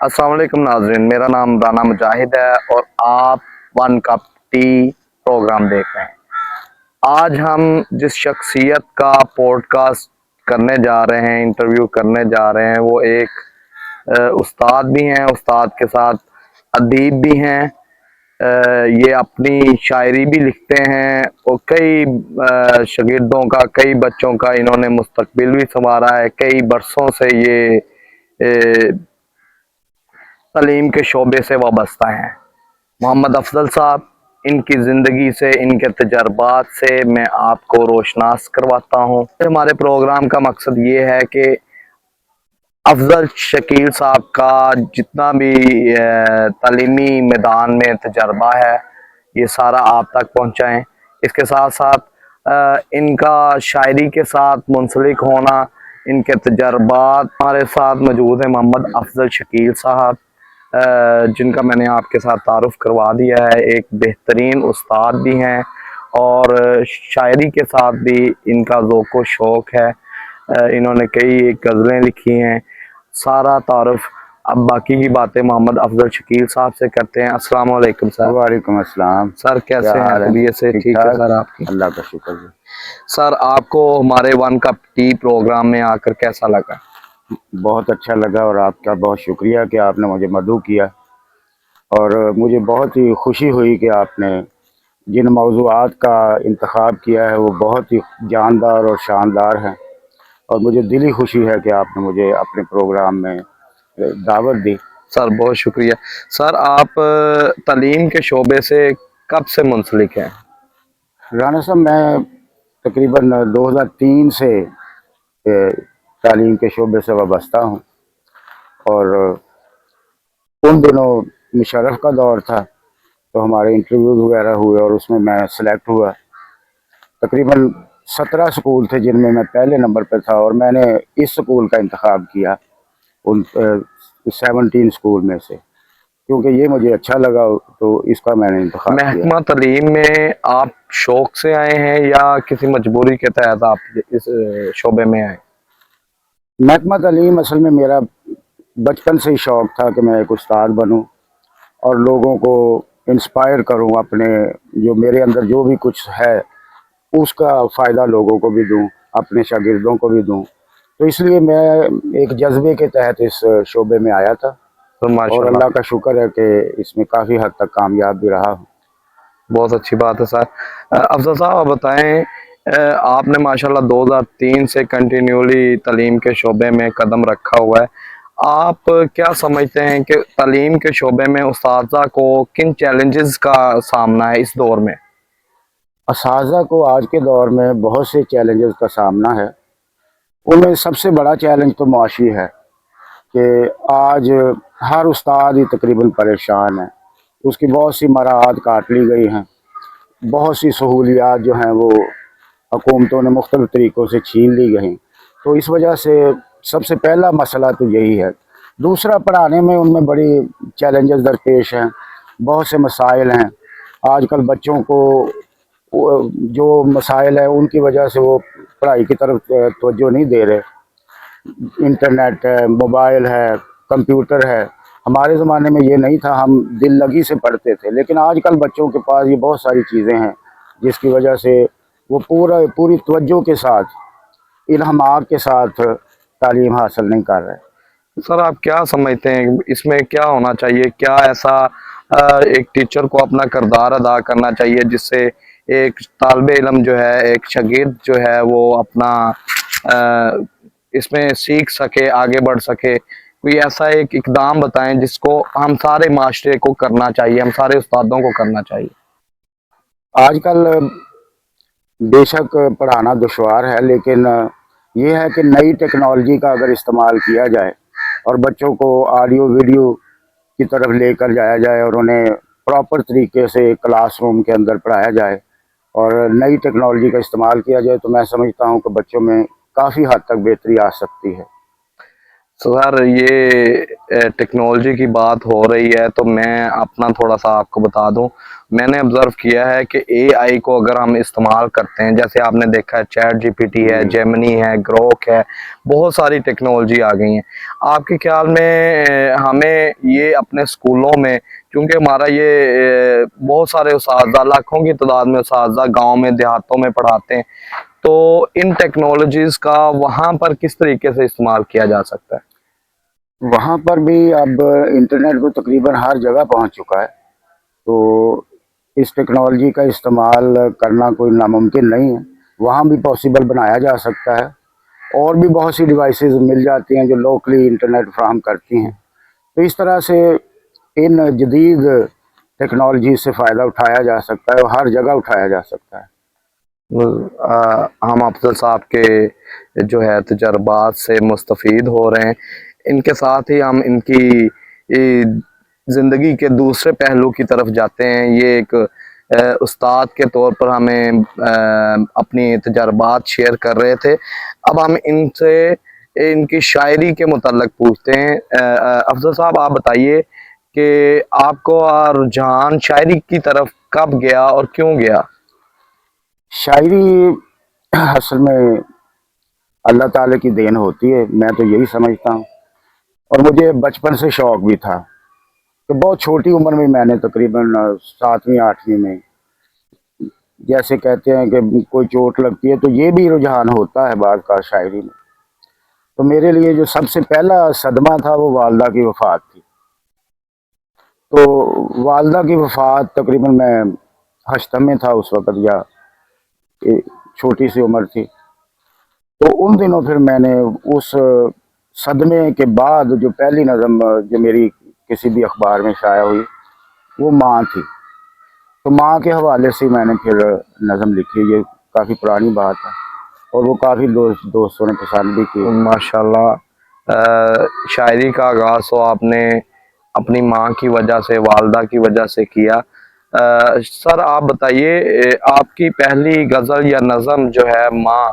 السلام علیکم ناظرین، میرا نام رانا مجاہد ہے اور آپ ون کپ ٹی پروگرام دیکھ رہے ہیں۔ آج ہم جس شخصیت کا پوڈ کاسٹ کرنے جا رہے ہیں، انٹرویو کرنے جا رہے ہیں، وہ ایک استاد بھی ہیں، استاد کے ساتھ ادیب بھی ہیں یہ اپنی شاعری بھی لکھتے ہیں اور کئی شاگردوں کا، کئی بچوں کا انہوں نے مستقبل بھی سنوارا ہے، کئی برسوں سے یہ تعلیم کے شعبے سے وابستہ ہیں۔ محمد افضل صاحب، ان کی زندگی سے، ان کے تجربات سے میں آپ کو روشناس کرواتا ہوں۔ ہمارے پروگرام کا مقصد یہ ہے کہ افضل شکیل صاحب کا جتنا بھی تعلیمی میدان میں تجربہ ہے، یہ سارا آپ تک پہنچائیں۔ اس کے ساتھ ساتھ ان کا شاعری کے ساتھ منسلک ہونا، ان کے تجربات ہمارے ساتھ موجود ہیں۔ محمد افضل شکیل صاحب جن کا میں نے آپ کے ساتھ تعارف کروا دیا ہے ایک بہترین استاد بھی ہیں اور شاعری کے ساتھ بھی ان کا ذوق و شوق ہے۔ انہوں نے کئی غزلیں لکھی ہیں۔ سارا تعارف اب باقی کی باتیں محمد افضل شکیل صاحب سے کرتے ہیں۔ السلام علیکم سر۔ وعلیکم السلام۔ سر کیسے ہیں؟ طبیعت سے؟ ٹھیک ہے؟ سر آپ کی؟ اللہ کا شکر سر آپ کو ہمارے ون کپ ٹی پروگرام میں آ کر کیسا لگا؟ بہت اچھا لگا اور آپ کا بہت شکریہ کہ آپ نے مجھے مدعو کیا اور مجھے بہت ہی خوشی ہوئی کہ آپ نے جن موضوعات کا انتخاب کیا ہے وہ بہت ہی جاندار اور شاندار ہیں اور مجھے دلی خوشی ہے کہ آپ نے مجھے اپنے پروگرام میں دعوت دی۔ سر بہت شکریہ۔ سر آپ تعلیم کے شعبے سے کب سے منسلک ہیں؟ رانا صاحب میں تقریباً دو ہزار تین سے تعلیم کے شعبے سے وابستہ ہوں۔ اور ان دنوں مشرف کا دور تھا، تو ہمارے انٹرویوز وغیرہ ہوئے اور اس میں میں سلیکٹ ہوا۔ تقریباً سترہ سکول تھے جن میں میں پہلے نمبر پہ تھا اور میں نے اس سکول کا انتخاب کیا، ان سیونٹین سکول میں سے۔ کیونکہ یہ مجھے اچھا لگا، تو اس کا میں نے انتخاب کیا۔ محکمہ تعلیم میں آپ شوق سے آئے ہیں یا کسی مجبوری کے تحت آپ اس شعبے میں آئے؟ محکمہ تعلیم اصل میں میرا بچپن سے ہی شوق تھا کہ میں ایک استاد بنوں اور لوگوں کو انسپائر کروں اپنے جو میرے اندر جو بھی کچھ ہے اس کا فائدہ لوگوں کو بھی دوں اپنے شاگردوں کو بھی دوں۔ تو اس لیے میں ایک جذبے کے تحت اس شعبے میں آیا تھا۔ اور اللہ کا شکر ہے کہ اس میں کافی حد تک کامیاب بھی رہا ہوں۔ بہت اچھی بات ہے سر افضل صاحب آپ بتائیں آپ نے ماشاءاللہ دو ہزار تین سے کنٹینیولی تعلیم کے شعبے میں قدم رکھا ہوا ہے۔ آپ کیا سمجھتے ہیں کہ تعلیم کے شعبے میں اساتذہ کو کن چیلنجز کا سامنا ہے اس دور میں؟ اساتذہ کو آج کے دور میں بہت سے چیلنجز کا سامنا ہے۔ ان میں سب سے بڑا چیلنج تو معاشی ہے کہ آج ہر استاد ہی تقریباً پریشان ہے۔ اس کی بہت سی مراحت کاٹ لی گئی ہیں۔ بہت سی سہولیات جو ہیں وہ حکومتوں نے مختلف طریقوں سے چھین لی گئی تو اس وجہ سے سب سے پہلا مسئلہ تو یہی ہے۔ دوسرا، پڑھانے میں ان میں بڑی چیلنجز درپیش ہیں۔ بہت سے مسائل ہیں۔ آج کل بچوں کو جو مسائل ہیں، ان کی وجہ سے وہ پڑھائی کی طرف توجہ نہیں دے رہے۔ انٹرنیٹ ہے، موبائل ہے، کمپیوٹر ہے۔ ہمارے زمانے میں یہ نہیں تھا، ہم دل لگی سے پڑھتے تھے۔ لیکن آج کل بچوں کے پاس یہ بہت ساری چیزیں ہیں، جس کی وجہ سے وہ پورا پوری توجہ کے ساتھ الہامات کے ساتھ تعلیم حاصل نہیں کر رہے۔ سر آپ کیا سمجھتے ہیں؟ اس میں کیا ہونا چاہیے؟ کیا ایسا ایک ٹیچر کو اپنا کردار ادا کرنا چاہیے جس سے ایک طالب علم جو ہے ایک شاگرد جو ہے وہ اپنا اس میں سیکھ سکے آگے بڑھ سکے؟ کوئی ایسا ایک اقدام بتائیں جس کو ہم سارے معاشرے کو کرنا چاہیے ہم سارے استادوں کو کرنا چاہیے۔ آج کل بے شک پڑھانا دشوار ہے، لیکن یہ ہے کہ نئی ٹیکنالوجی کا اگر استعمال کیا جائے اور بچوں کو آڈیو، ویڈیو کی طرف لے کر جایا جائے اور انہیں پراپر طریقے سے کلاس روم کے اندر پڑھایا جائے اور نئی ٹیکنالوجی کا استعمال کیا جائے، تو میں سمجھتا ہوں کہ بچوں میں کافی حد تک بہتری آ سکتی ہے۔ سر یہ ٹیکنالوجی کی بات ہو رہی ہے تو میں اپنا تھوڑا سا آپ کو بتا دوں۔ میں نے آبزرو کیا ہے کہ اے آئی کو اگر ہم استعمال کرتے ہیں جیسے آپ نے دیکھا ہے چیٹ جی۔ پی ٹی ہے جیمنی ہے گروک ہے بہت ساری ٹیکنالوجی آ گئی ہیں۔ آپ کے خیال میں ہمیں یہ اپنے سکولوں میں کیونکہ ہمارا یہ بہت سارے اساتذہ لاکھوں کی تعداد میں اساتذہ گاؤں میں دیہاتوں میں پڑھاتے ہیں۔ تو ان ٹیکنالوجیز کا وہاں پر کس طریقے سے استعمال کیا جا سکتا ہے؟ وہاں پر بھی اب انٹرنیٹ کو تقریباً ہر جگہ پہنچ چکا ہے، تو اس ٹیکنالوجی کا استعمال کرنا کوئی ناممکن نہیں ہے۔ وہاں بھی پوسیبل بنایا جا سکتا ہے۔ اور بھی بہت سی ڈیوائسیز مل جاتی ہیں جو لوکلی انٹرنیٹ فراہم کرتی ہیں۔ تو اس طرح سے ان جدید ٹیکنالوجی سے فائدہ اٹھایا جا سکتا ہے اور ہر جگہ اٹھایا جا سکتا ہے۔ ہم افضل صاحب کے جو ہے تجربات سے مستفید ہو رہے ہیں۔ ان کے ساتھ ہی ہم ان کی زندگی کے دوسرے پہلو کی طرف جاتے ہیں۔ یہ ایک استاد کے طور پر ہمیں اپنی تجربات شیئر کر رہے تھے۔ اب ہم ان سے، ان کی شاعری کے متعلق پوچھتے ہیں۔ افضل صاحب، آپ بتائیے کہ آپ کو رجحان شاعری کی طرف کب گیا اور کیوں گیا؟ شاعری اصل میں اللہ تعالی کی دین ہوتی ہے، میں تو یہی سمجھتا ہوں۔ اور مجھے بچپن سے شوق بھی تھا کہ بہت چھوٹی عمر میں میں نے تقریباً ساتویں، آٹھویں میں جیسے کہتے ہیں کہ کوئی چوٹ لگتی ہے تو یہ بھی رجحان ہوتا ہے بعض کا شاعری میں۔ تو میرے لیے جو سب سے پہلا صدمہ تھا وہ والدہ کی وفات تھی۔ تو والدہ کی وفات تقریباً میں ہشتم میں تھا اس وقت یا کہ چھوٹی سی عمر تھی۔ تو ان دنوں پھر میں نے اس صدمے کے بعد جو پہلی نظم جو میری کسی بھی اخبار میں شائع ہوئی، وہ ماں تھی۔ تو ماں کے حوالے سے میں نے پھر نظم لکھی۔ یہ کافی پرانی بات ہے اور وہ کافی دوست، دوستوں نے پسند بھی کی۔ ماشاء اللہ شاعری کا آغاز تو آپ نے اپنی ماں کی وجہ سے، والدہ کی وجہ سے کیا۔ سر آپ بتائیے آپ کی پہلی غزل یا نظم جو ہے ماں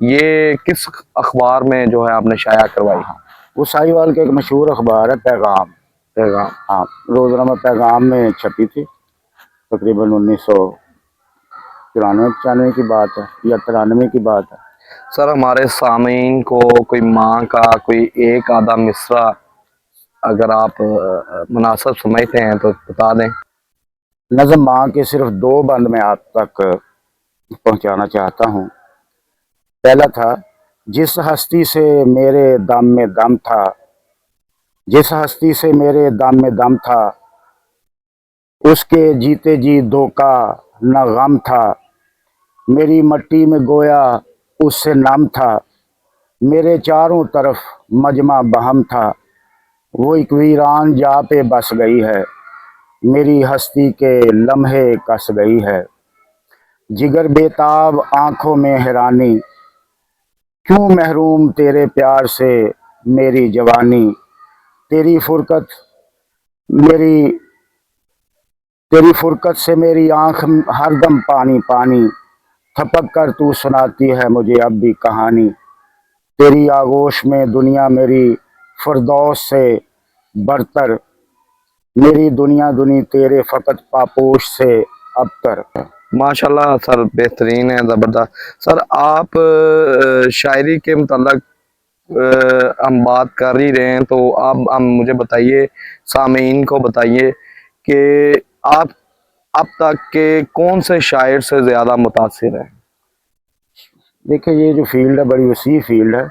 یہ کس اخبار میں جو ہے آپ نے شائع کروائی؟ ہاں، وہ سائیوال کا ایک مشہور اخبار ہے پیغام پیغام ہاں روزنامہ پیغام میں چھپی تھی تقریباً انیس سو ترانوے پچانوے کی بات ہے یا ترانوے کی بات ہے۔ سر ہمارے سامعین کو کوئی ماں کا کوئی ایک آدھا مصرع اگر آپ مناسب سمجھتے ہیں تو بتا دیں۔ نظم ماں کے صرف دو بند میں آپ تک پہنچانا چاہتا ہوں۔ پہلا تھا، جس ہستی سے میرے دم میں دم تھا، جس ہستی سے میرے دم میں دم تھا، اس کے جیتے جی دھوکا نہ غم تھا، میری مٹی میں گویا اس سے نام تھا، میرے چاروں طرف مجمع بہم تھا، وہ ایک ویران جا پہ بس گئی ہے۔ میری ہستی کے لمحے کس گئی ہے۔ جگر بیتاب آنکھوں میں حیرانی، کیوں محروم تیرے پیار سے میری جوانی؟ تیری فرقت میری، تیری فرقت سے میری آنکھ ہر دم پانی پانی۔ تھپک کر تو سناتی ہے مجھے اب بھی کہانی۔ تیری آغوش میں دنیا میری فردوس سے برتر میری دنیا دنی تیرے فقط پاپوش سے اب تر ماشاءاللہ سر بہترین ہے، زبردست۔ سر آپ شاعری کے متعلق ہم بات کر ہی رہے ہیں، تو آپ، ہم مجھے بتائیے، سامعین کو بتائیے کہ آپ، اب تک کے کون سے شاعر سے زیادہ متاثر ہیں؟ دیکھیں، یہ جو فیلڈ ہے، بڑی وسیع فیلڈ ہے۔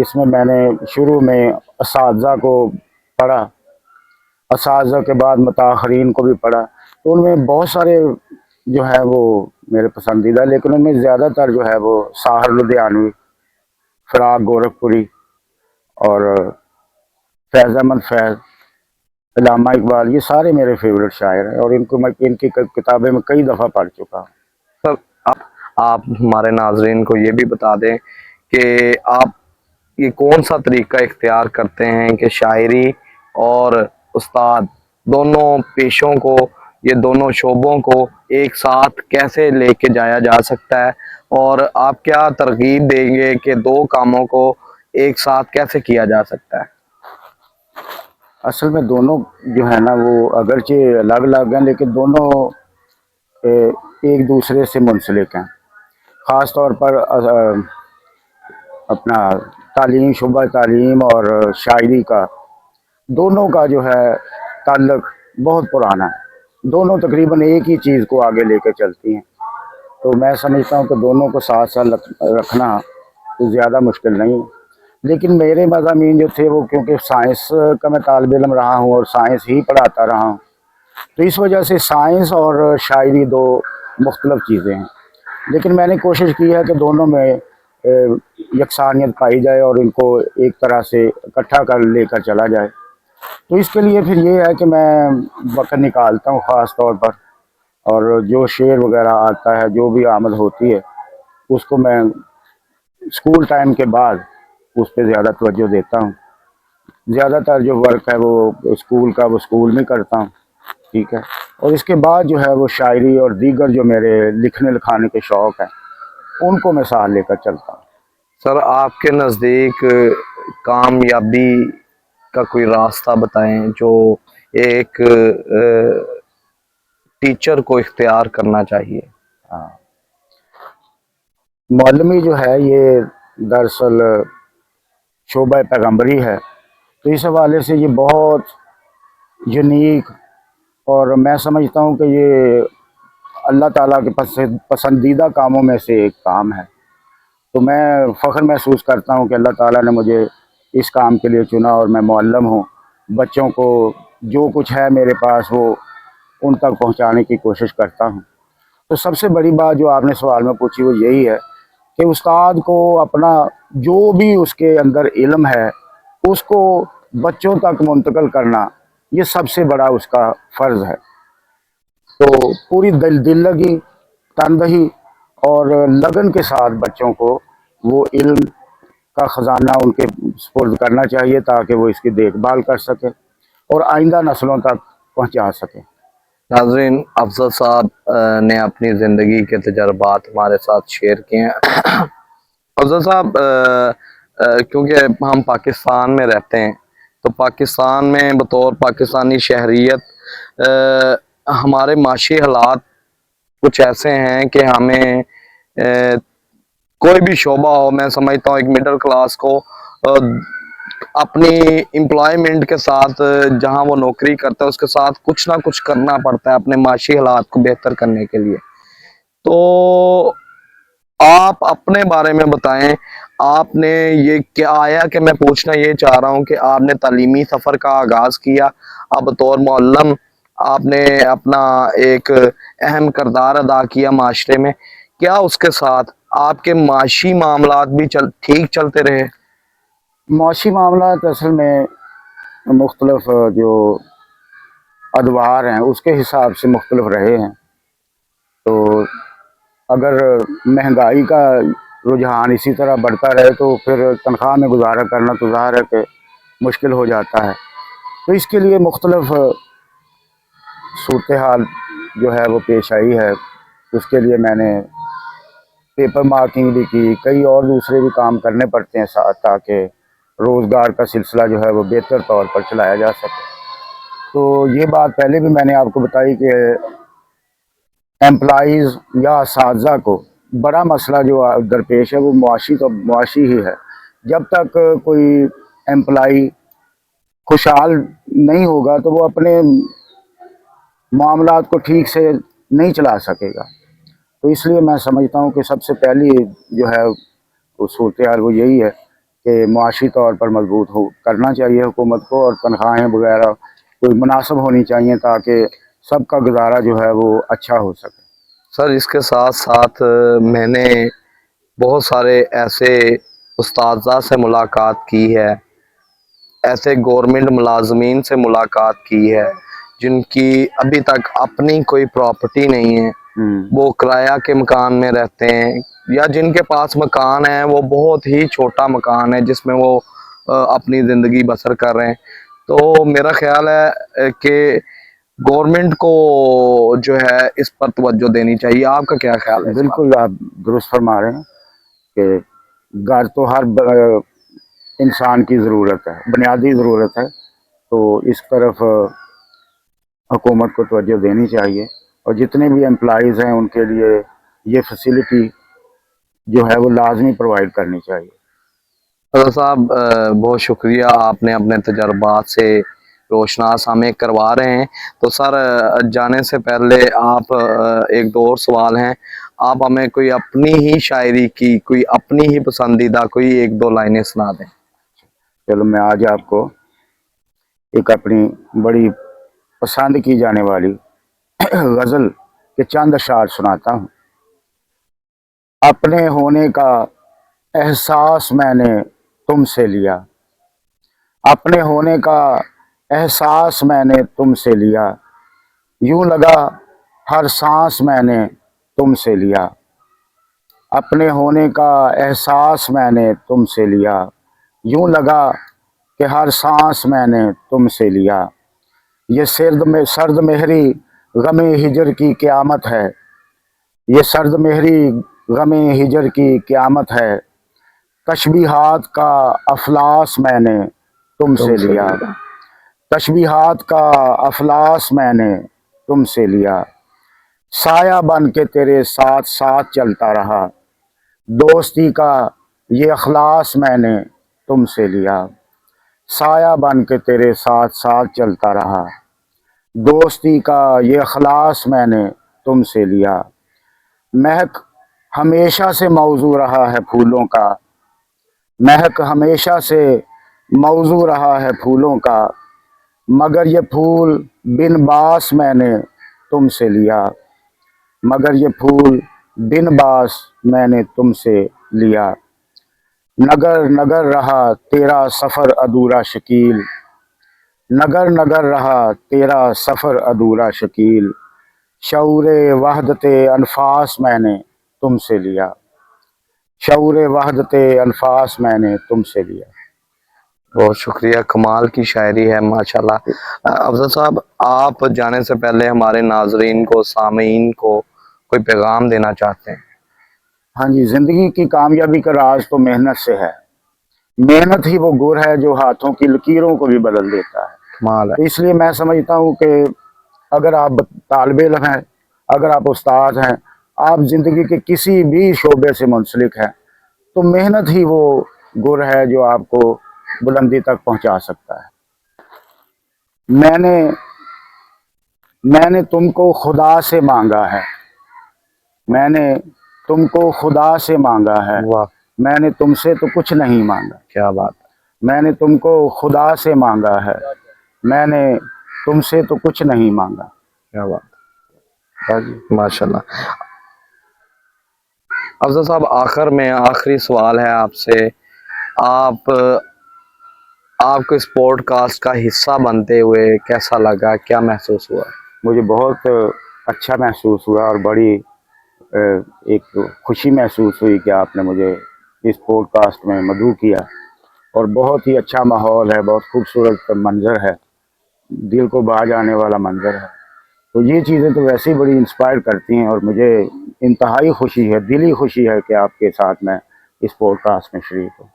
اس میں میں نے شروع میں اساتذہ کو پڑھا۔ اساتذہ کے بعد متاخرین کو بھی پڑھا۔ تو ان میں بہت سارے جو ہے وہ میرے پسندیدہ، لیکن ان میں زیادہ تر جو ہے وہ ساحر لدھیانوی، فراغ گورکھپوری اور فیض احمد فیض، علامہ اقبال، یہ سارے میرے فیوریٹ شاعر ہیں اور ان کو میں، ان کی کتابیں میں کئی دفعہ پڑھ چکا ہوں۔ سر، آپ آپ ہمارے ناظرین کو یہ بھی بتا دیں کہ آپ یہ کون سا طریقہ اختیار کرتے ہیں کہ شاعری اور استاد، دونوں پیشوں کو، یہ دونوں شعبوں کو ایک ساتھ کیسے لے کے جایا جا سکتا ہے؟ اور آپ کیا ترغیب دیں گے کہ دو کاموں کو ایک ساتھ کیسے کیا جا سکتا ہے؟ اصل میں دونوں جو ہے نا، وہ اگرچہ الگ الگ ہیں، لیکن دونوں ایک دوسرے سے منسلک ہیں۔ خاص طور پر اپنا تعلیم، شعبہ تعلیم اور شاعری کا دونوں کا جو ہے تعلق بہت پرانا ہے۔ دونوں تقریباً ایک ہی چیز کو آگے لے کے چلتی ہیں۔ تو میں سمجھتا ہوں کہ دونوں کو ساتھ ساتھ رکھنا تو زیادہ مشکل نہیں ہے۔ لیکن میرے مضامین جو تھے وہ کیونکہ سائنس کا میں طالب علم رہا ہوں اور سائنس ہی پڑھاتا رہا ہوں، تو اس وجہ سے سائنس اور شاعری دو مختلف چیزیں ہیں۔ لیکن میں نے کوشش کی ہے کہ دونوں میں یکسانیت پائی جائے اور ان کو ایک طرح سے اکٹھا کر لے کر چلا جائے۔ تو اس کے لیے پھر یہ ہے کہ میں وقت نکالتا ہوں خاص طور پر اور جو شعر وغیرہ آتا ہے، جو بھی آمد ہوتی ہے، اس کو میں اسکول ٹائم کے بعد اس پہ زیادہ توجہ دیتا ہوں۔ زیادہ تر جو ورک ہے وہ اسکول کا، وہ اسکول میں کرتا ہوں، ٹھیک ہے۔ اور اس کے بعد جو ہے وہ شاعری اور دیگر جو میرے لکھنے لکھانے کے شوق ہیں، ان کو میں ساتھ لے کر چلتا ہوں۔ سر، آپ کے نزدیک کامیابی کا کوئی راستہ بتائیں جو ایک ٹیچر کو اختیار کرنا چاہیے۔ ہاں۔ معلمی جو ہے، یہ دراصل شعبہ پیغمبری ہے۔ تو اس حوالے سے یہ بہت یونیک اور میں سمجھتا ہوں کہ یہ اللہ تعالیٰ کے پسندیدہ کاموں میں سے ایک کام ہے۔ تو میں فخر محسوس کرتا ہوں کہ اللہ تعالیٰ نے مجھے اس کام کے لیے چنا اور میں معلم ہوں۔ بچوں کو جو کچھ ہے میرے پاس وہ ان تک پہنچانے کی کوشش کرتا ہوں۔ تو سب سے بڑی بات جو آپ نے سوال میں پوچھی وہ یہی ہے کہ استاد کو اپنا جو بھی اس کے اندر علم ہے، اس کو بچوں تک منتقل کرنا، یہ سب سے بڑا اس کا فرض ہے۔ تو پوری دل دل لگی تندہی اور لگن کے ساتھ بچوں کو وہ علم کا خزانہ ان کے سپرد کرنا چاہیے تاکہ وہ اس کی دیکھ بھال کر سکیں اور آئندہ نسلوں تک پہنچا سکیں۔ ناظرین، افضل صاحب نے اپنی زندگی کے تجربات ہمارے ساتھ شیئر کیے ہیں۔ افضل صاحب کیونکہ ہم پاکستان میں رہتے ہیں، تو پاکستان میں بطور پاکستانی شہریت ہمارے معاشی حالات کچھ ایسے ہیں کہ ہمیں کوئی بھی شعبہ ہو، میں سمجھتا ہوں ایک مڈل کلاس کو اپنی امپلائمنٹ کے ساتھ، جہاں وہ نوکری کرتا ہے، اس کے ساتھ کچھ نہ کچھ کرنا پڑتا ہے اپنے معاشی حالات کو بہتر کرنے کے لیے۔ تو آپ اپنے بارے میں بتائیں، آپ نے یہ کیا آیا کہ میں پوچھنا یہ چاہ رہا ہوں کہ آپ نے تعلیمی سفر کا آغاز کیا۔ اب طور معلم، آپ نے اپنا ایک اہم کردار ادا کیا معاشرے میں۔ کیا اس کے ساتھ آپ کے معاشی معاملات بھی چل، ٹھیک چلتے رہے؟ معاشی معاملات اصل میں مختلف جو ادوار ہیں، اس کے حساب سے مختلف رہے ہیں۔ تو اگر مہنگائی کا رجحان اسی طرح بڑھتا رہے تو پھر تنخواہ میں گزارا کرنا تو ظاہر ہے کہ مشکل ہو جاتا ہے۔ تو اس کے لیے مختلف صورتحال جو ہے وہ پیش آئی ہے۔ اس کے لیے میں نے پیپر مارکنگ بھی کی، کئی اور دوسرے بھی کام کرنے پڑتے ہیں ساتھ تاکہ روزگار کا سلسلہ جو ہے وہ بہتر طور پر چلایا جا سکے۔ تو یہ بات پہلے بھی میں نے آپ کو بتائی کہ ایمپلائیز یا اساتذہ کو بڑا مسئلہ جو درپیش ہے وہ معاشی تو معاشی ہی ہے۔ جب تک کوئی ایمپلائی خوشحال نہیں ہوگا تو وہ اپنے معاملات کو ٹھیک سے نہیں چلا سکے گا۔ تو اس لیے میں سمجھتا ہوں کہ سب سے پہلی جو ہے صورتحال وہ یہی ہے کہ معاشی طور پر مضبوط ہو، کرنا چاہیے حکومت کو اور تنخواہیں وغیرہ کوئی مناسب ہونی چاہیے تاکہ سب کا گزارا جو ہے وہ اچھا ہو سکے۔ سر، اس کے ساتھ ساتھ میں نے بہت سارے ایسے استاذہ سے ملاقات کی ہے، ایسے گورنمنٹ ملازمین سے ملاقات کی ہے جن کی ابھی تک اپنی کوئی پراپرٹی نہیں ہے۔ وہ کرایہ کے مکان میں رہتے ہیں یا جن کے پاس مکان ہے وہ بہت ہی چھوٹا مکان ہے جس میں وہ اپنی زندگی بسر کر رہے ہیں۔ تو میرا خیال ہے کہ گورنمنٹ کو جو ہے اس پر توجہ دینی چاہیے۔ آپ کا کیا خیال ہے بالکل آپ درست فرما رہے ہیں کہ گھر تو ہر انسان کی ضرورت ہے بنیادی ضرورت ہے۔ تو اس طرف حکومت کو توجہ دینی چاہیے۔ اور جتنے بھی امپلائیز ہیں ان کے لیے یہ فیسلٹی جو ہے وہ لازمی پرووائڈ کرنی چاہیے۔ رضا صاحب بہت شکریہ آپ نے اپنے تجربات سے روشناس ہمیں کروا رہے ہیں۔ تو سر جانے سے پہلے آپ ایک دو اور سوال ہیں۔ آپ ہمیں کوئی اپنی ہی شاعری کی کوئی اپنی ہی پسندیدہ کوئی ایک دو لائنیں سنا دیں۔ چلو میں آج آپ کو ایک اپنی بڑی پسند کی جانے والی غزل کے چند اشعار سناتا ہوں۔ اپنے ہونے کا احساس میں نے تم سے لیا۔ اپنے ہونے کا احساس میں نے تم سے لیا۔ یوں لگا ہر سانس میں نے تم سے لیا۔ اپنے ہونے کا احساس میں نے تم سے لیا۔ یوں لگا کہ ہر سانس میں نے تم سے لیا۔ یہ سرد میں سرد مہری غم ہجر کی قیامت ہے۔ یہ سرد مہری غم ہجر کی قیامت ہے۔ تشبیہات کا افلاس میں نے تم سے لیا۔ تشبیہات کا افلاس میں نے تم سے لیا۔ سایہ بن کے تیرے ساتھ ساتھ چلتا رہا۔ دوستی کا یہ اخلاص میں نے تم سے لیا۔ سایہ بن کے تیرے ساتھ ساتھ چلتا رہا۔ دوستی کا یہ خلاص میں نے تم سے لیا۔ مہک ہمیشہ سے موضوع رہا ہے پھولوں کا۔ مہک ہمیشہ سے موضوع رہا ہے پھولوں کا۔ مگر یہ پھول بن باس میں نے تم سے لیا۔ مگر یہ پھول بن باس میں نے تم سے لیا۔ نگر نگر رہا تیرا سفر ادھورا شکیل۔ نگر نگر رہا تیرا سفر ادھورا شکیل۔ شعور وحدت انفاس میں نے تم سے لیا۔ شعور وحدت انفاس میں نے تم سے لیا۔ بہت شکریہ کمال کی شاعری ہے ماشاءاللہ۔ افضل صاحب آپ جانے سے پہلے ہمارے ناظرین کو سامعین کو کوئی پیغام دینا چاہتے ہیں؟ ہاں جی زندگی کی کامیابی کا راز تو محنت سے ہے۔ محنت ہی وہ گر ہے جو ہاتھوں کی لکیروں کو بھی بدل دیتا ہے۔ اس لیے میں سمجھتا ہوں کہ اگر آپ طالب علم ہیں اگر آپ استاد ہیں آپ زندگی کے کسی بھی شعبے سے منسلک ہیں تو محنت ہی وہ گر ہے جو آپ کو بلندی تک پہنچا سکتا ہے۔ میں نے میں نے تم کو خدا سے مانگا ہے۔ میں نے تم کو خدا سے مانگا ہے۔ میں نے تم سے تو کچھ نہیں مانگا۔ کیا بات؟ میں نے تم کو خدا سے مانگا ہے۔ میں نے تم سے تو کچھ نہیں مانگا۔ کیا بات؟ ہاں جی، ماشاء اللہ افضل صاحب، آخر میں آخری سوال ہے آپ سے۔ آپ آپ کو اس پوڈ کاسٹ کا حصہ بنتے ہوئے کیسا لگا؟ کیا محسوس ہوا؟ مجھے بہت اچھا محسوس ہوا اور بڑی ایک خوشی محسوس ہوئی کہ آپ نے مجھے اس پوڈ کاسٹ میں مدعو کیا۔ اور بہت ہی اچھا ماحول ہے، بہت خوبصورت منظر ہے۔ دل کو باہ جانے والا منظر ہے۔ تو یہ چیزیں تو ویسے ہی بڑی انسپائر کرتی ہیں اور مجھے انتہائی خوشی ہے دلی خوشی ہے کہ آپ کے ساتھ میں اس پوڈ کاسٹ میں شریک ہوں۔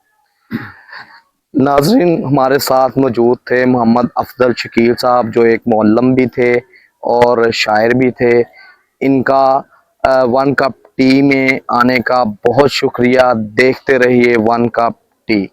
ناظرین، ہمارے ساتھ موجود تھے محمد افضل شکیل صاحب، جو ایک معلم بھی تھے اور شاعر بھی تھے۔ ان کا ون کپ ٹی میں آنے کا بہت شکریہ۔ دیکھتے رہیے ون کپ ٹی۔